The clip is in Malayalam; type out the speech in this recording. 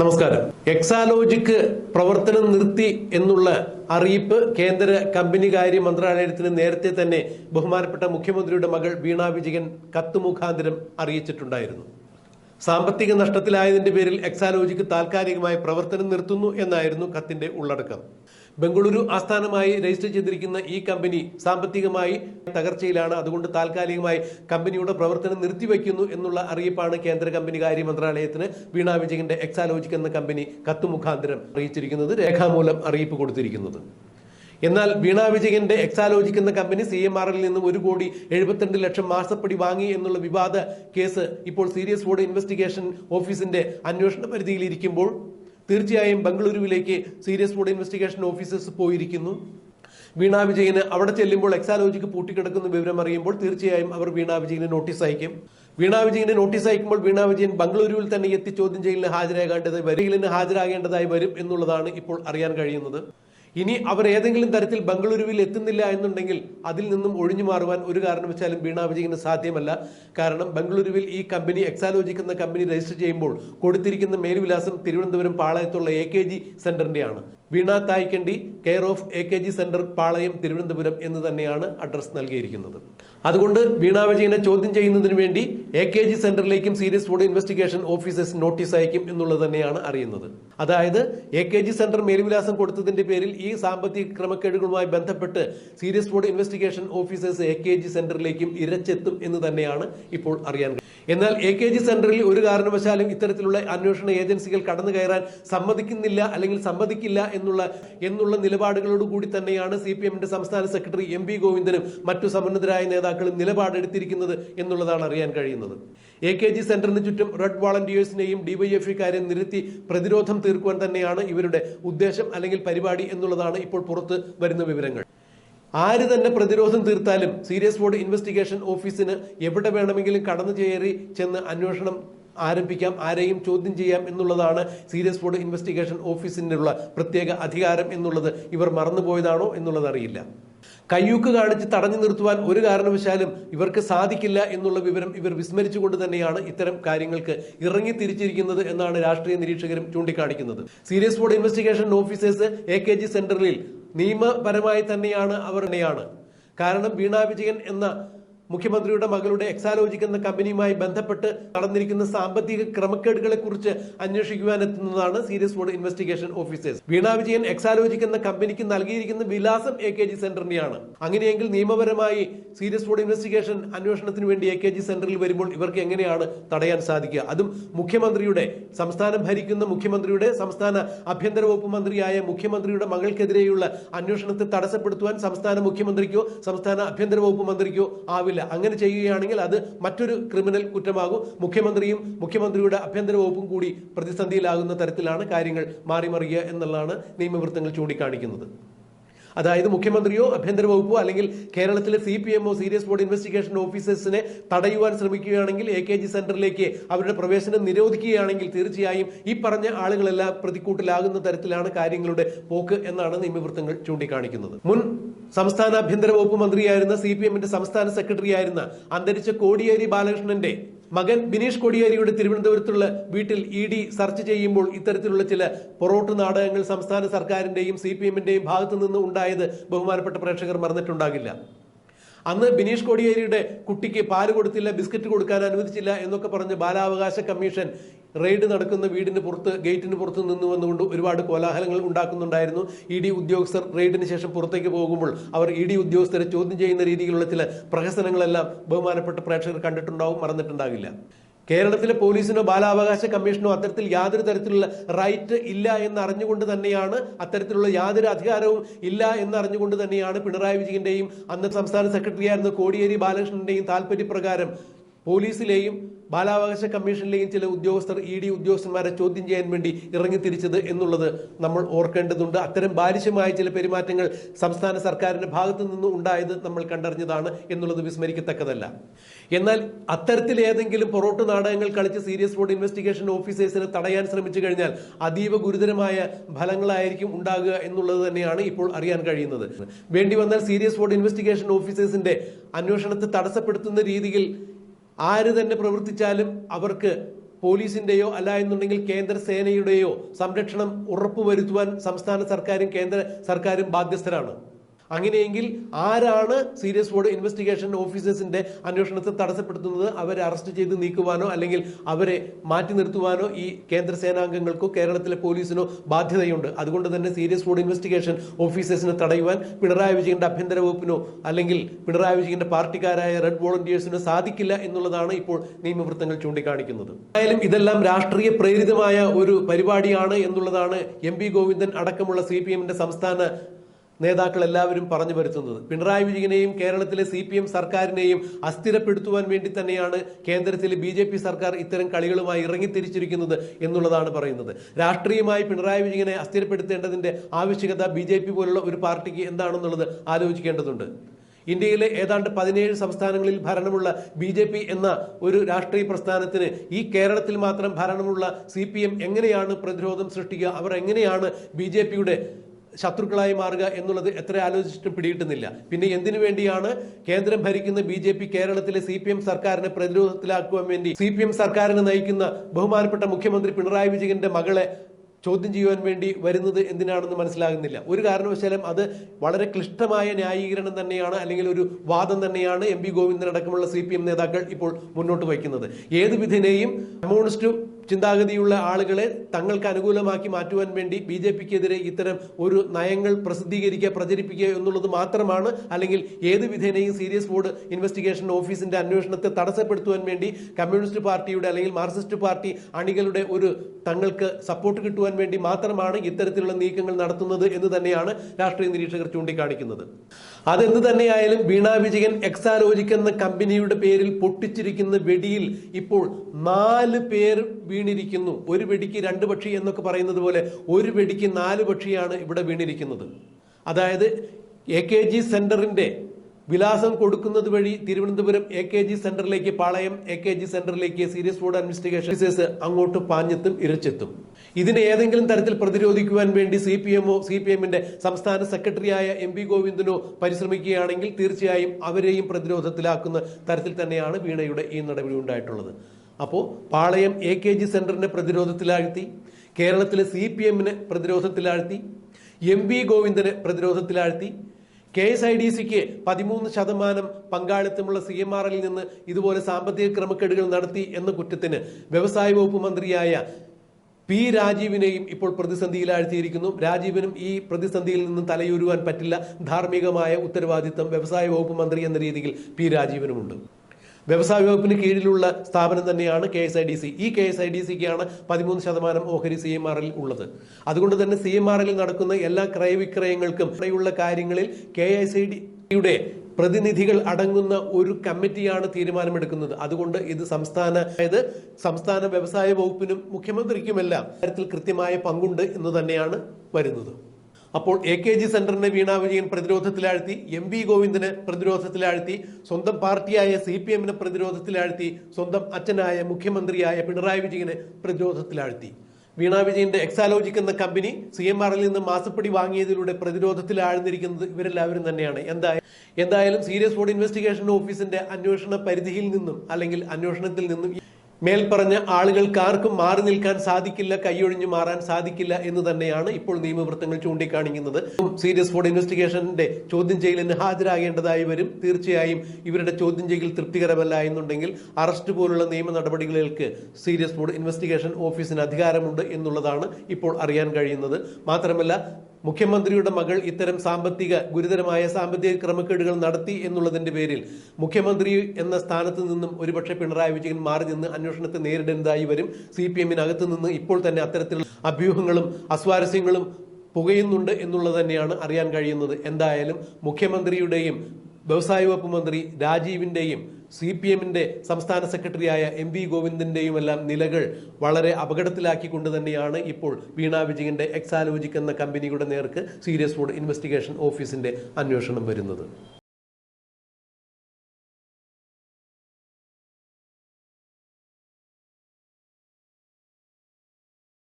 നമസ്കാരം. എക്സാലോജിക്ക് പ്രവർത്തനം നിർത്തി എന്നുള്ള അറിയിപ്പ് കേന്ദ്ര കമ്പനി കാര്യ മന്ത്രാലയത്തിന് നേരത്തെ തന്നെ ബഹുമാനപ്പെട്ട മുഖ്യമന്ത്രിയുടെ മകൾ വീണ വിജയൻ കത്ത് മുഖാന്തരം അറിയിച്ചിട്ടുണ്ടായിരുന്നു. സാമ്പത്തിക നഷ്ടത്തിലായതിന്റെ പേരിൽ എക്സാലോജിക്ക് താൽക്കാലികമായി പ്രവർത്തനം നിർത്തുന്നു എന്നായിരുന്നു കത്തിന്റെ ഉള്ളടക്കം. ബംഗളൂരു ആസ്ഥാനമായി രജിസ്റ്റർ ചെയ്തിരിക്കുന്ന ഈ കമ്പനി സാമ്പത്തികമായി തകർച്ചയിലാണ്. അതുകൊണ്ട് താൽക്കാലികമായി കമ്പനിയുടെ പ്രവർത്തനം നിർത്തിവെക്കുന്നു എന്നുള്ള അറിയിപ്പാണ് കേന്ദ്ര കമ്പനി കാര്യ മന്ത്രാലയത്തിന് വീണ വിജയന്റെ എക്സാലോജിക് എന്ന കമ്പനി കത്തുമുഖാന്തരം അറിയിച്ചിരിക്കുന്നത്. രേഖാമൂലം അറിയിപ്പ് കൊടുത്തിരിക്കുന്നത്. എന്നാൽ വീണ വിജയന്റെ എക്സാലോജിക് എന്ന കമ്പനി സി എം ആറിൽ നിന്നും ഒരു കോടി എഴുപത്തിരണ്ട് ലക്ഷം മാസപ്പടി വാങ്ങി എന്നുള്ള വിവാദ കേസ് ഇപ്പോൾ സീരിയസ് ഫോഡ് ഇൻവെസ്റ്റിഗേഷൻ ഓഫീസിന്റെ അന്വേഷണ പരിധിയിലിരിക്കുമ്പോൾ തീർച്ചയായും ബംഗളൂരുവിലേക്ക് സീരിയസ് ഫോഡ് ഇൻവെസ്റ്റിഗേഷൻ ഓഫീസേഴ്സ് പോയിരിക്കുന്നു. വീണ വിജയന് അവിടെ ചെല്ലുമ്പോൾ എക്സാലോജിക്ക് പൂട്ടിക്കിടക്കുന്ന വിവരം അറിയുമ്പോൾ തീർച്ചയായും അവർ വീണ വിജയന് നോട്ടീസ് അയക്കും. വീണ വിജയന് നോട്ടീസ് അയക്കുമ്പോൾ വീണ വിജയൻ ബംഗളൂരുവിൽ തന്നെ എത്തി ചോദ്യം ചെയ്യലിന് ഹാജരാകേണ്ടതായി വരികളിന് ഹാജരാകേണ്ടതായി വരും എന്നുള്ളതാണ് ഇപ്പോൾ അറിയാൻ കഴിയുന്നത്. ഇനി അവർ ഏതെങ്കിലും തരത്തിൽ ബംഗളൂരുവിൽ എത്തുന്നില്ല എന്നുണ്ടെങ്കിൽ അതിൽ നിന്നും ഒഴിഞ്ഞു മാറുവാൻ ഒരു കാരണവശാലും വീണ വിജയന് സാധ്യമല്ല. കാരണം ബംഗളൂരുവിൽ ഈ കമ്പനി എക്സാലോജിക് എന്ന കമ്പനി രജിസ്റ്റർ ചെയ്യുമ്പോൾ കൊടുത്തിരിക്കുന്ന മേൽവിലാസം തിരുവനന്തപുരം പാളയത്തുള്ള A K G സെന്ററിന്റെയാണ് Veena Thaikandi care of A K G centre Palayam Thiruvananthapuram എന്ന് തന്നെയാണ് അഡ്രസ് നൽകിയിരിക്കുന്നത് അതുകൊണ്ട് വീണ വിജയനെ ചോദ്യം ചെയ്യുന്നതിന് വേണ്ടി A K G സെന്ററിലേക്കും serious fraud investigation officers notice അയക്കും എന്നുള്ളത് തന്നെയാണ് അറിയുന്നത് അതായത് എ കെ ജി സെന്റർ മേൽവിലാസം കൊടുത്തതിന്റെ പേരിൽ ഈ സാമ്പത്തിക ക്രമക്കേടുകളുമായി ബന്ധപ്പെട്ട് serious fraud investigation officers A K G സെന്ററിലേക്കും ഇരച്ചെത്തും എന്ന് തന്നെയാണ് ഇപ്പോൾ അറിയാൻ. എന്നാൽ എ കെ ജി സെന്ററിൽ ഒരു കാരണവശാലും ഇത്തരത്തിലുള്ള അന്വേഷണ ഏജൻസികൾ കടന്നു കയറാൻ സമ്മതിക്കുന്നില്ല അല്ലെങ്കിൽ സമ്മതിക്കില്ല എന്നുള്ള എന്നുള്ള നിലപാടുകളോട് കൂടി തന്നെയാണ് സി പി എമ്മിന്റെ സംസ്ഥാന സെക്രട്ടറി എം പി ഗോവിന്ദനും മറ്റു സമുന്നതരായ നേതാക്കളും നിലപാടെടുത്തിരിക്കുന്നത് എന്നുള്ളതാണ് അറിയാൻ കഴിയുന്നത്. എ കെ ജി സെന്ററിന് ചുറ്റും റെഡ് വാളണ്ടിയേഴ്സിനെയും കാര്യം നിരത്തി പ്രതിരോധം തീർക്കുവാൻ തന്നെയാണ് ഇവരുടെ ഉദ്ദേശം അല്ലെങ്കിൽ പരിപാടി എന്നുള്ളതാണ് ഇപ്പോൾ പുറത്ത് വരുന്ന വിവരങ്ങൾ. ആര് തന്നെ പ്രതിരോധം തീർത്താലും സീരിയസ് ബോർഡ് ഇൻവെസ്റ്റിഗേഷൻ ഓഫീസിന് എവിടെ വേണമെങ്കിലും കടന്നു കയറി ചെന്ന് അന്വേഷണം ആരംഭിക്കാം ആരെയും ചോദ്യം ചെയ്യാം എന്നുള്ളതാണ് സീരിയസ് ബോർഡ് ഇൻവെസ്റ്റിഗേഷൻ ഓഫീസിനുള്ള പ്രത്യേക അധികാരം എന്നുള്ളത്. ഇവർ മറന്നുപോയതാണോ എന്നുള്ളത് അറിയില്ല. കയ്യൂക്ക് കാണിച്ച് തടഞ്ഞു നിർത്തുവാൻ ഒരു കാരണവശാലും ഇവർക്ക് സാധിക്കില്ല എന്നുള്ള വിവരം ഇവർ വിസ്മരിച്ചുകൊണ്ട് തന്നെയാണ് ഇത്തരം കാര്യങ്ങൾക്ക് ഇറങ്ങി തിരിച്ചിരിക്കുന്നത് എന്നാണ് രാഷ്ട്രീയ നിരീക്ഷകരും ചൂണ്ടിക്കാണിക്കുന്നത്. Serious fraud investigation officers A K G സെന്ററിൽ നിയമപരമായി തന്നെയാണ് അവർ തന്നെയാണ്. കാരണം വീണാ വിജയൻ എന്ന മുഖ്യമന്ത്രിയുടെ മകളുടെ എക്സാലോജിക് എന്ന കമ്പനിയുമായി ബന്ധപ്പെട്ട് നടന്നിരിക്കുന്ന സാമ്പത്തിക ക്രമക്കേടുകളെ കുറിച്ച് അന്വേഷിക്കുവാൻ എത്തുന്നതാണ് serious fraud investigation officers. Veena Vijayan Exalogic എന്ന കമ്പനിക്ക് നൽകിയിരിക്കുന്ന വിലാസം എ കെ ജി സെന്ററിന്റെയാണ് അങ്ങനെയെങ്കിൽ നിയമപരമായി സീരിയസ് ബോർഡ് ഇൻവെസ്റ്റിഗേഷൻ അന്വേഷണത്തിന് വേണ്ടി എ കെ ജി സെന്ററിൽ വരുമ്പോൾ ഇവർക്ക് എങ്ങനെയാണ് തടയാൻ സാധിക്കുക? അതും മുഖ്യമന്ത്രിയുടെ സംസ്ഥാനം ഭരിക്കുന്ന മുഖ്യമന്ത്രിയുടെ സംസ്ഥാന ആഭ്യന്തര വകുപ്പ് മന്ത്രിയായ മുഖ്യമന്ത്രിയുടെ മകൾക്കെതിരെയുള്ള അന്വേഷണത്തെ തടസ്സപ്പെടുത്തുവാൻ സംസ്ഥാന മുഖ്യമന്ത്രിക്കോ സംസ്ഥാന ആഭ്യന്തര വകുപ്പ് മന്ത്രിക്കോ ആവില്ല. അങ്ങനെ ചെയ്യുകയാണെങ്കിൽ അത് മറ്റൊരു ക്രിമിനൽ കുറ്റമാകും. മുഖ്യമന്ത്രിയും മുഖ്യമന്ത്രിയുടെ ആഭ്യന്തര വകുപ്പും കൂടി പ്രതിസന്ധിയിലാകുന്ന തരത്തിലാണ് കാര്യങ്ങൾ മാറിമറിയുക എന്നുള്ളതാണ് നിയമവൃത്തങ്ങൾ ചൂണ്ടിക്കാണിക്കുന്നത്. അതായത് മുഖ്യമന്ത്രിയോ ആഭ്യന്തര വകുപ്പോ അല്ലെങ്കിൽ കേരളത്തിലെ സി പി എമ്മോ സീരിയസ് ബോർഡ് ഇൻവെസ്റ്റിഗേഷൻ ഓഫീസേഴ്സിനെ തടയുവാൻ ശ്രമിക്കുകയാണെങ്കിൽ എ കെ ജി സെന്ററിലേക്ക് അവരുടെ പ്രവേശനം നിരോധിക്കുകയാണെങ്കിൽ തീർച്ചയായും ഈ പറഞ്ഞ ആളുകളെല്ലാം പ്രതിക്കൂട്ടിലാകുന്ന തരത്തിലാണ് കാര്യങ്ങളുടെ പോക്ക് എന്നാണ് നിയമവൃത്തങ്ങൾ ചൂണ്ടിക്കാണിക്കുന്നത്. മുൻ സംസ്ഥാന ആഭ്യന്തര വകുപ്പ് മന്ത്രിയായിരുന്ന സി പി എമ്മിന്റെ സംസ്ഥാന സെക്രട്ടറി ആയിരുന്ന അന്തരിച്ച കോടിയേരി ബാലകൃഷ്ണന്റെ മകൻ ബിനീഷ് കോടിയേരിയുടെ തിരുവനന്തപുരത്തുള്ള വീട്ടിൽ ഇ ഡി സെർച്ച് ചെയ്യുമ്പോൾ ഇത്തരത്തിലുള്ള ചില പൊറോട്ട് നാടകങ്ങൾ സംസ്ഥാന സർക്കാരിന്റെയും സി പി എമ്മിന്റെയും ഭാഗത്തു നിന്ന് ഉണ്ടായത് ബഹുമാനപ്പെട്ട പ്രേക്ഷകർ മറന്നിട്ടുണ്ടാകില്ല. അന്ന് ബിനീഷ് കോടിയേരിയുടെ കുട്ടിക്ക് പാൽ കൊടുത്തില്ല ബിസ്ക്കറ്റ് കൊടുക്കാൻ അനുവദിച്ചില്ല എന്നൊക്കെ പറഞ്ഞ് ബാലാവകാശ കമ്മീഷൻ റെയ്ഡ് നടക്കുന്ന വീടിന് പുറത്ത് ഗേറ്റിന് പുറത്ത് നിന്ന് വന്നുകൊണ്ട് ഒരുപാട് കോലാഹലങ്ങൾ ഉണ്ടാക്കുന്നുണ്ടായിരുന്നു. ഇ ഡി ഉദ്യോഗസ്ഥർ റെയ്ഡിന് ശേഷം പുറത്തേക്ക് പോകുമ്പോൾ അവർ ഇ ഡി ഉദ്യോഗസ്ഥരെ ചോദ്യം ചെയ്യുന്ന രീതിയിലുള്ള ചില പ്രഹസനങ്ങളെല്ലാം ബഹുമാനപ്പെട്ട പ്രേക്ഷകർ കണ്ടിട്ടുണ്ടാവും മറന്നിട്ടുണ്ടാകില്ല. കേരളത്തിലെ പോലീസിനോ ബാലാവകാശ കമ്മീഷനോ അത്തരത്തിൽ യാതൊരു തരത്തിലുള്ള റൈറ്റ് ഇല്ല എന്ന് അറിഞ്ഞുകൊണ്ട് തന്നെയാണ് അത്തരത്തിലുള്ള യാതൊരു അധികാരവും ഇല്ല എന്ന് അറിഞ്ഞുകൊണ്ട് തന്നെയാണ് പിണറായി വിജയന്റെയും അന്ന് സംസ്ഥാന സെക്രട്ടറിയായിരുന്ന കോടിയേരി ബാലകൃഷ്ണന്റെയും താല്പര്യപ്രകാരം പോലീസിലെയും ബാലാവകാശ കമ്മീഷനിലെയും ചില ഉദ്യോഗസ്ഥർ ഇ ഡി ഉദ്യോഗസ്ഥന്മാരെ ചോദ്യം ചെയ്യാൻ വേണ്ടി ഇറങ്ങി ഇറങ്ങിത്തിരിച്ചത് എന്നുള്ളത് നമ്മൾ ഓർക്കേണ്ടതുണ്ട്. അത്തരം ബാലിശമായ ചില പെരുമാറ്റങ്ങൾ സംസ്ഥാന സർക്കാരിന്റെ ഭാഗത്തു നിന്ന് ഉണ്ടായത് നമ്മൾ കണ്ടറിഞ്ഞതാണ് എന്നുള്ളത് വിസ്മരിക്കത്തക്കതല്ല. എന്നാൽ അത്തരത്തിൽ ഏതെങ്കിലും പൊറോട്ട് നാടകങ്ങൾ കളിച്ച് സീരിയസ് ബോർഡ് ഇൻവെസ്റ്റിഗേഷൻ ഓഫീസേഴ്സിനെ തടയാൻ ശ്രമിച്ചു കഴിഞ്ഞാൽ അതീവ ഗുരുതരമായ ഫലങ്ങളായിരിക്കും ഉണ്ടാകുക എന്നുള്ളത് തന്നെയാണ് ഇപ്പോൾ അറിയാൻ കഴിയുന്നത്. വേണ്ടി വന്നാൽ സീരിയസ് ബോർഡ് ഇൻവെസ്റ്റിഗേഷൻ ഓഫീസേഴ്സിന്റെ അന്വേഷണത്തെ തടസ്സപ്പെടുത്തുന്ന രീതിയിൽ ആര് തന്നെ പ്രവർത്തിച്ചാലും അവർക്ക് പോലീസിന്റെയോ അല്ല എന്നുണ്ടെങ്കിൽ കേന്ദ്ര സേനയുടെയോ സംരക്ഷണം ഉറപ്പുവരുത്തുവാൻ സംസ്ഥാന സർക്കാരും കേന്ദ്ര സർക്കാരും ബാധ്യസ്ഥരാണ്. അങ്ങനെയെങ്കിൽ ആരാണ് സീരിയസ് ബോർഡ് ഇൻവെസ്റ്റിഗേഷൻ ഓഫീസേഴ്സിന്റെ അന്വേഷണത്തെ തടസ്സപ്പെടുത്തുന്നത്? അവരെ അറസ്റ്റ് ചെയ്ത് നീക്കുവാനോ അല്ലെങ്കിൽ അവരെ മാറ്റി നിർത്തുവാനോ ഈ കേന്ദ്ര സേനാംഗങ്ങൾക്കോ കേരളത്തിലെ പോലീസിനോ ബാധ്യതയുണ്ട്. അതുകൊണ്ട് തന്നെ സീരിയസ് ബോർഡ് ഇൻവെസ്റ്റിഗേഷൻ ഓഫീസേഴ്സിനെ തടയുവാൻ പിണറായി വിജയന്റെ ആഭ്യന്തര വകുപ്പിനോ അല്ലെങ്കിൽ പിണറായി വിജയന്റെ പാർട്ടിക്കാരായ റെഡ് വോളണ്ടിയേഴ്സിനോ സാധിക്കില്ല എന്നുള്ളതാണ് ഇപ്പോൾ നിയമവൃത്തങ്ങൾ ചൂണ്ടിക്കാണിക്കുന്നത്. എന്തായാലും ഇതെല്ലാം രാഷ്ട്രീയ പ്രേരിതമായ ഒരു പരിപാടിയാണ് എന്നുള്ളതാണ് എം പി ഗോവിന്ദൻ അടക്കമുള്ള സി പി എമ്മിന്റെ സംസ്ഥാന നേതാക്കൾ എല്ലാവരും പറഞ്ഞു വരുത്തുന്നത്. പിണറായി വിജയനെയും കേരളത്തിലെ സി പി എം സർക്കാരിനെയും അസ്ഥിരപ്പെടുത്തുവാൻ വേണ്ടി തന്നെയാണ് കേന്ദ്രത്തിലെ ബി ജെ പി സർക്കാർ ഇത്തരം കളികളുമായി ഇറങ്ങിത്തിരിച്ചിരിക്കുന്നത് എന്നുള്ളതാണ് പറയുന്നത്. രാഷ്ട്രീയമായി പിണറായി വിജയനെ അസ്ഥിരപ്പെടുത്തേണ്ടതിന്റെ ആവശ്യകത ബി ജെ പി പോലുള്ള ഒരു പാർട്ടിക്ക് എന്താണെന്നുള്ളത് ആലോചിക്കേണ്ടതുണ്ട്. ഇന്ത്യയിലെ ഏതാണ്ട് പതിനേഴ് സംസ്ഥാനങ്ങളിൽ ഭരണമുള്ള ബി ജെ പി എന്ന ഒരു രാഷ്ട്രീയ പ്രസ്ഥാനത്തിന് ഈ കേരളത്തിൽ മാത്രം ഭരണമുള്ള സി പി എം എങ്ങനെയാണ് പ്രതിരോധം സൃഷ്ടിക്കുക? അവർ എങ്ങനെയാണ് ബി ജെ പിയുടെ ശത്രുക്കളായി മാറുക എന്നുള്ളത് എത്ര ആലോചിച്ചിട്ടും പിടികിട്ടുന്നില്ല. പിന്നെ എന്തിനു വേണ്ടിയാണ് കേന്ദ്രം ഭരിക്കുന്ന ബി ജെ പി കേരളത്തിലെ സി പി എം സർക്കാരിനെ പ്രതിരോധത്തിലാക്കുവാൻ വേണ്ടി സി പി എം സർക്കാരിനെ നയിക്കുന്ന ബഹുമാനപ്പെട്ട മുഖ്യമന്ത്രി പിണറായി വിജയന്റെ മകളെ ചോദ്യം ചെയ്യുവാൻ വേണ്ടി വരുന്നത് എന്തിനാണെന്ന് മനസ്സിലാകുന്നില്ല. ഒരു കാരണവശാലും അത് വളരെ ക്ലിഷ്ടമായ ന്യായീകരണം തന്നെയാണ് അല്ലെങ്കിൽ ഒരു വാദം തന്നെയാണ് എം പി ഗോവിന്ദൻ അടക്കമുള്ള സി പി എം നേതാക്കൾ ഇപ്പോൾ മുന്നോട്ട് വയ്ക്കുന്നത്. ഏത് വിധിനെയും കമ്മ്യൂണിസ്റ്റ് ചിന്താഗതിയുള്ള ആളുകളെ തങ്ങൾക്ക് അനുകൂലമാക്കി മാറ്റുവാൻ വേണ്ടി ബി ജെ പിക്കെതിരെ ഇത്തരം ഒരു നയങ്ങൾ പ്രസിദ്ധീകരിക്കുക പ്രചരിപ്പിക്കുക എന്നുള്ളത് മാത്രമാണ്. അല്ലെങ്കിൽ ഏത് വിധേനയും സീരിയസ് ബോർഡ് ഇൻവെസ്റ്റിഗേഷൻ ഓഫീസിന്റെ അന്വേഷണത്തെ തടസ്സപ്പെടുത്തുവാൻ വേണ്ടി കമ്മ്യൂണിസ്റ്റ് പാർട്ടിയുടെ അല്ലെങ്കിൽ മാർക്സിസ്റ്റ് പാർട്ടി അണികളുടെ ഒരു തങ്ങൾക്ക് സപ്പോർട്ട് കിട്ടുവാൻ വേണ്ടി മാത്രമാണ് ഇത്തരത്തിലുള്ള നീക്കങ്ങൾ നടത്തുന്നത് എന്ന് തന്നെയാണ് രാഷ്ട്രീയ നിരീക്ഷകർ ചൂണ്ടിക്കാണിക്കുന്നത്. അതെന്ത് തന്നെയായാലും വീണ വിജയൻ എക്സാലോജിക് എന്ന കമ്പനിയുടെ പേരിൽ പൊട്ടിച്ചിരിക്കുന്ന വെടിയിൽ ഇപ്പോൾ നാല് പേർ വീണിരിക്കുന്നു. ഒരു വെടിക്ക് രണ്ട് പക്ഷി എന്നൊക്കെ പറയുന്നത് പോലെ ഒരു വെടിക്ക് നാല് പക്ഷിയാണ് ഇവിടെ വീണിരിക്കുന്നത്. അതായത് എ കെ ജി സെന്ററിന്റെ വിലാസം കൊടുക്കുന്നത് വഴി തിരുവനന്തപുരം എ കെ ജി സെന്ററിലേക്ക് പാളയം എ കെ ജി സെന്ററിലേക്ക് സീരിയസ് ഫുഡ് അഡ്മിനിസ്ട്രേഷൻ ഓഫീസേഴ്സ് അങ്ങോട്ട് പാഞ്ഞെത്തും ഇരച്ചെത്തും. ഇതിനെ ഏതെങ്കിലും തരത്തിൽ പ്രതിരോധിക്കുവാൻ വേണ്ടി സി പി എമ്മോ സി പി എമ്മിന്റെ സംസ്ഥാന സെക്രട്ടറിയായ എം പി ഗോവിന്ദനോ പരിശ്രമിക്കുകയാണെങ്കിൽ തീർച്ചയായും അവരെയും പ്രതിരോധത്തിലാക്കുന്ന തരത്തിൽ തന്നെയാണ് വീണയുടെ ഈ നടപടി ഉണ്ടായിട്ടുള്ളത്. അപ്പോൾ പാളയം എ കെ ജി സെന്ററിനെ പ്രതിരോധത്തിലാഴ്ത്തി കേരളത്തിലെ സി പി എമ്മിനെ പ്രതിരോധത്തിലാഴ്ത്തി എം വി ഗോവിന്ദനെ പ്രതിരോധത്തിലാഴ്ത്തി കെ എസ് ഐ ഡി സിക്ക് പതിമൂന്ന് ശതമാനം പങ്കാളിത്തമുള്ള സി എം ആർ എല്ലിൽ നിന്ന് ഇതുപോലെ സാമ്പത്തിക ക്രമക്കേടുകൾ നടത്തി എന്ന കുറ്റത്തിന് വ്യവസായ വകുപ്പ് മന്ത്രിയായ പി രാജീവിനെയും ഇപ്പോൾ പ്രതിസന്ധിയിലാഴ്ത്തിയിരിക്കുന്നു. രാജീവിനും ഈ പ്രതിസന്ധിയിൽ നിന്നും തലയൂരുവാൻ പറ്റില്ല. ധാർമ്മികമായ ഉത്തരവാദിത്തം വ്യവസായ വകുപ്പ് മന്ത്രി എന്ന രീതിയിൽ പി രാജീവിനുമുണ്ട്. വ്യവസായ വകുപ്പിന് കീഴിലുള്ള സ്ഥാപനം തന്നെയാണ് K S I D C. ഈ കെ എസ് ഐ ഡി സിക്കാണ് പതിമൂന്ന് ശതമാനം ഓഹരി സി എം ആർ എൽ ഉള്ളത്. അതുകൊണ്ട് തന്നെ സി എം എല്ലിൽ നടക്കുന്ന എല്ലാ ക്രയവിക്രയങ്ങൾക്കും ഇവിടെയുള്ള കാര്യങ്ങളിൽ കെ എസ് ഐ ഡിയുടെ പ്രതിനിധികൾ അടങ്ങുന്ന ഒരു കമ്മിറ്റിയാണ് തീരുമാനമെടുക്കുന്നത്. അതുകൊണ്ട് ഇത് സംസ്ഥാന അതായത് സംസ്ഥാന വ്യവസായ വകുപ്പിനും മുഖ്യമന്ത്രിക്കുമെല്ലാം കാര്യത്തിൽ കൃത്യമായ പങ്കുണ്ട് എന്ന് തന്നെയാണ് വരുന്നത്. അപ്പോൾ എ കെ ജി സെന്ററിനെ വീണ വിജയൻ പ്രതിരോധത്തിലാഴ്ത്തി എം വി ഗോവിന്ദനെ പ്രതിരോധത്തിലാഴ്ത്തി സ്വന്തം പാർട്ടിയായ സി പി എമ്മിനെ പ്രതിരോധത്തിലാഴ്ത്തി സ്വന്തം അച്ഛനായ മുഖ്യമന്ത്രിയായ പിണറായി വിജയനെ പ്രതിരോധത്തിലാഴ്ത്തി. വീണ വിജയന്റെ എക്സാലോജിക് എന്ന കമ്പനി സി എം ആറിൽ നിന്ന് മാസപ്പടി വാങ്ങിയതിലൂടെ പ്രതിരോധത്തിലാഴ്ന്നിരിക്കുന്നത് ഇവരെല്ലാവരും തന്നെയാണ്. എന്തായാലും എന്തായാലും സീരിയസ് ഫോഡ് ഇൻവെസ്റ്റിഗേഷൻ ഓഫീസിന്റെ അന്വേഷണ പരിധിയിൽ നിന്നും അല്ലെങ്കിൽ അന്വേഷണത്തിൽ നിന്നും മേൽപ്പറഞ്ഞ ആളുകൾക്ക് ആർക്കും മാറി നിൽക്കാൻ സാധിക്കില്ല കൈയൊഴിഞ്ഞു മാറാൻ സാധിക്കില്ല എന്ന് തന്നെയാണ് ഇപ്പോൾ നിയമവൃത്തങ്ങൾ ചൂണ്ടിക്കാണിക്കുന്നത്. സീരിയസ് ഫോർഡ് ഇൻവെസ്റ്റിഗേഷന്റെ ചോദ്യം ചെയ്യലിന് ഹാജരാകേണ്ടതായി വരും. തീർച്ചയായും ഇവരുടെ ചോദ്യം ചെയ്യൽ തൃപ്തികരമല്ല എന്നുണ്ടെങ്കിൽ അറസ്റ്റ് പോലുള്ള നിയമ നടപടികൾക്ക് സീരിയസ് ഫോർഡ് ഇൻവെസ്റ്റിഗേഷൻ ഓഫീസിന് അധികാരമുണ്ട് എന്നുള്ളതാണ് ഇപ്പോൾ അറിയാൻ കഴിയുന്നത്. മാത്രമല്ല മുഖ്യമന്ത്രിയുടെ മകൾ ഇത്തരം സാമ്പത്തിക ഗുരുതരമായ സാമ്പത്തിക ക്രമക്കേടുകൾ നടത്തി എന്നുള്ളതിന്റെ പേരിൽ മുഖ്യമന്ത്രി എന്ന സ്ഥാനത്ത് നിന്നും ഒരുപക്ഷെ പിണറായി വിജയൻ മാറി നിന്ന് അന്വേഷണത്തെ നേരിടേണ്ടതായി വരും. സി പി എമ്മിനകത്ത് നിന്ന് ഇപ്പോൾ തന്നെ അത്തരത്തിലുള്ള അഭ്യൂഹങ്ങളും അസ്വാരസ്യങ്ങളും പുകയുന്നുണ്ട് എന്നുള്ളത് തന്നെയാണ് അറിയാൻ കഴിയുന്നത്. എന്തായാലും മുഖ്യമന്ത്രിയുടെയും വ്യവസായ വകുപ്പ് മന്ത്രി രാജീവിന്റെയും സി പി എമ്മിന്റെ സംസ്ഥാന സെക്രട്ടറിയായ എം വി ഗോവിന്ദന്റെയും എല്ലാം നിലകൾ വളരെ അപകടത്തിലാക്കിക്കൊണ്ട് തന്നെയാണ് ഇപ്പോൾ വീണ വിജയന്റെ എക്സാലോജിക് എന്ന കമ്പനിയുടെ നേർക്ക് സീരിയസ് ഫുഡ് ഇൻവെസ്റ്റിഗേഷൻ ഓഫീസിന്റെ അന്വേഷണം വരുന്നത്.